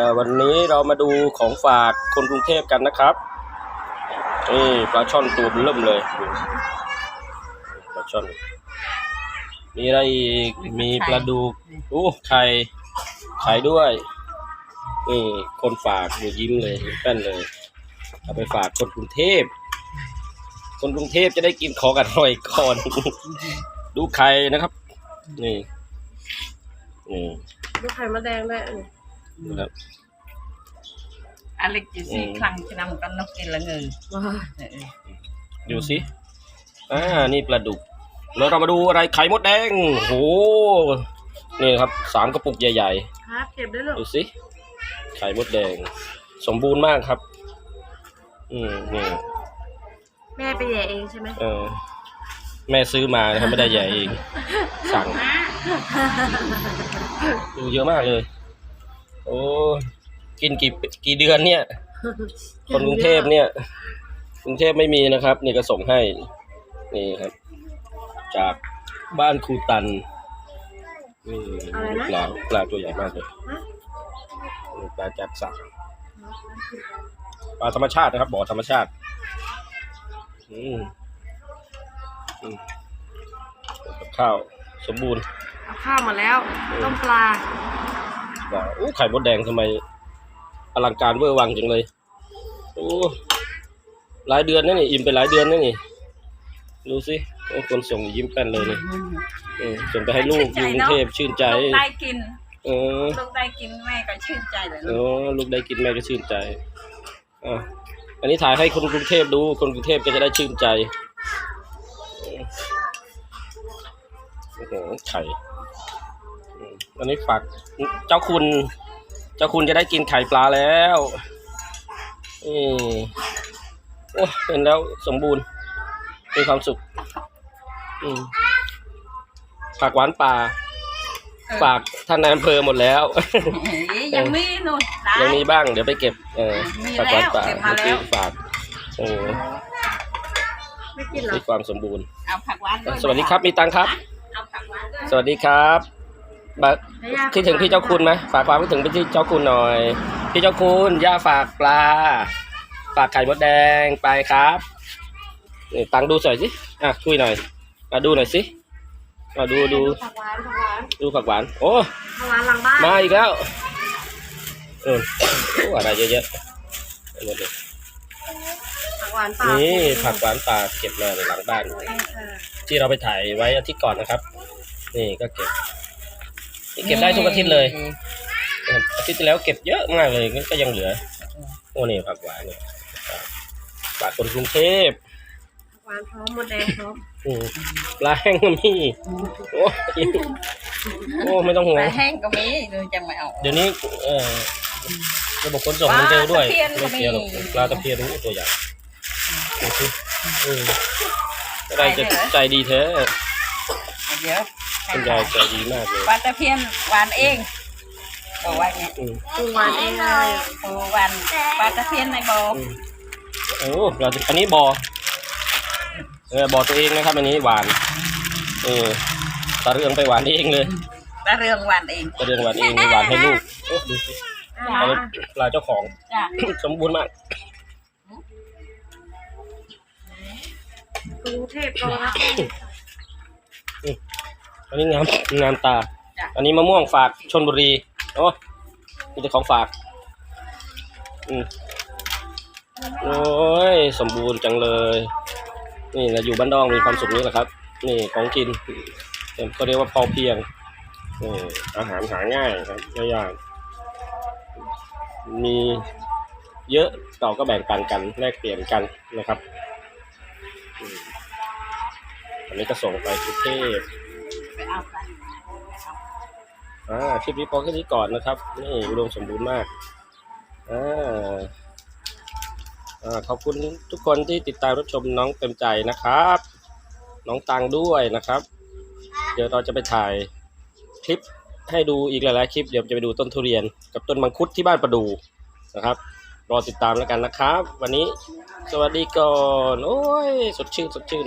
อ่อวันนี้เรามาดูของฝากคนกรุงเทพกันนะครับนี่ปลาช่อนตัวเริ่มเลยดูปลาช่อน มีอะไรอีกมีปลาดุกโอ้ไข่ไข่ด้วยนี่คนฝากดูยิ้มเลยยิ้มแป้นเลย เอาไปฝากคนกรุงเทพ คนกรุงเทพจะได้กินของอร่อยก่อน ดูไข่นะครับ นี่นี่ลูกไข่มะแดงด้วยอั นนี้นะครับอเล็กจีซี่คลังชนำกันนกกินละเงินว้าเออดูสิอ่า นี่ปลาดุก แล้วเรามาดูอะไรไข่มดแดงโหนี่ครับสามกระปุกใหญ่ ครับเก็บได้ลูกๆดูสิ ไข่มดแดง สมบูรณ์มากครับ อืมนี่ แม่ไปแย่เองใช่ไหมเออ แม่ซื้อมานะครับไม่ได้ใหญ่เอง สั่ง ดูเยอะมากเลย โอ้กินกี่กี่เดือนเนี่ย คนกรุงเทพเนี่ย กรุงเทพไม่มีนะครับ นี่ก็ส่งให้ นี่ครับ จากบ้านครูตันนี่ปลาปลาตัวใหญ่มากเลยนี่ปลาจากสระปลาธรรมชาตินะครับบ่อธรรมชาติ อืมอืมกับข้าวสมบูรณ์เอาข้าวมาแล้ว ต้มปลา ว่าโอ้ไข่มดแดงทำไม อลังการเวอร์วังจังเลยโอ้หลายเดือนนั่นนี่อิ่มไปหลายเดือนนั่นนี่ดูสิโอ้คนส่งยิ้มแป้นเลยนี่เออส่งไปให้ลูกอยู่กรุงเทพชื่นใจลูกได้กินเออลูกได้กินแม่ก็ชื่นใจเลยโอ้ลูกลูกได้กินแม่ก็ชื่นใจอะอันนี้ถ่ายให้คนกรุงเทพดู คนกรุงเทพก็จะได้ชื่นใจโอ้โหไข่ อืมอันนี้ฝากเจ้าคุณ เจ้าคุณจะได้กินไข่ปลาแล้วนี่โอ้เห็นแล้วสมบูรณ์มีความสุขอืมผักหวานป่าฝากท่านนายอำเภอหมดแล้วเอ้ยยังมีนู่นได้ยังมีบ้างเดี๋ยวไปเก็บเออมีผักหวานป่าแล้วเก็บมาแล้วเมื่อกี้ฝากโอ้ไม่กินเหรอมีความสมบูรณ์เอาผักหวานด้วยสวัสดีครับมีตังค์ครับเอาผักหวานด้วยสวัสดีครับบัก แล้วย่าคิดถึงพี่เจ้าคุณไหมฝากความคิดถึงไปที่เจ้าคุณหน่อย พี่เจ้าคุณย่าฝากปลา ฝากไข่มดแดงไปครับนี่ตังค์ดูสวยสิอะคุยหน่อยมาดูหน่อยสิมาดูดูผักหวานผักหวานดูผักหวาน โอ้ผักหวานหลังบ้านมาอีกแล้วเออโอ้อะไรเยอะแยะไปหมดเลยผักหวานป่านี่นี่ผักหวานป่าเก็บมาในหลังบ้านเองค่ะที่เราไปถ่ายไว้อาทิตย์ก่อนนะครับ นี่ก็เก็บนี่ เก็บได้ทุกอาทิตย์เลย อาทิตย์ที่แล้วเก็บเยอะมากเลยก็ยังเหลือ โอ้นี่ผักหวานเนี่ยฝากคนกรุงเทพผักหวานพร้อมหมดแดงพร้อมอืมปลาแห้งก็มีโอ้ยโอ้ไม่ต้องห่วปงลาแห้งก็มีดูจะไม่เอาเดี๋ยวนี้เอ่อระบบขนส่งมันเร็วด้วยปลาตะเพียนก็ไม่มีเสียหรอกปลาตะเพียนรู้ตัวใหญ่ดูสิอืมอะไรจะใจดีแท้เดี๋ยว คุณยายใจดีมากเลยปลาตะเพียนหวานเองบอกว่าไงอืมปรุงหวานเองเลยโอ้หวานปลาตะเพียนในบ่ออืมโอ้เราอันนี้บอเออบอตัวเองนะครับ อันนี้หวาน เออตาเรืองไปหวานเองเลยปลาเรืองหวานเองตาเรืองหวานเองหวานให้ลูกโอ้ดูสิอะปลาปลาเจ้าของ จ้ะสมบูรณ์มาก กรุงเทพก็รับ อันนี้งามงามตา จ้ะ อันนี้มะม่วงฝากชนบุรีโอ้มีแต่ของฝาก อืมโอ้ยสมบูรณ์จังเลย นี่เราอยู่บ้านดองมีความสุขนี้แหละครับ นี่ของกินก็เรียกว่าพอเพียงนี่อาหารหาง่ายครับไม่ยากมีเยอะเราก็แบ่งปันกันแลกเปลี่ยนกันนะครับอืมอันนี้ก็ส่งไปกรุงเทพไป เอาไปอ่าคลิปนี้พอแค่นี้ก่อนนะครับ นี่อุดมสมบูรณ์มากอ่าอ่าขอบคุณทุกคนที่ติดตามรับชมน้องเต็มใจนะครับ น้องตังด้วยนะครับ เดี๋ยวเราจะไปถ่ายคลิปให้ดูอีกหลายๆคลิปเดี๋ยวจะไปดูต้นทุเรียน กับต้นมังคุดที่บ้านประดูนะครับ รอติดตามแล้วกันนะครับ วันนี้สวัสดีก่อน โอ้ย สดชื่น สดชื่น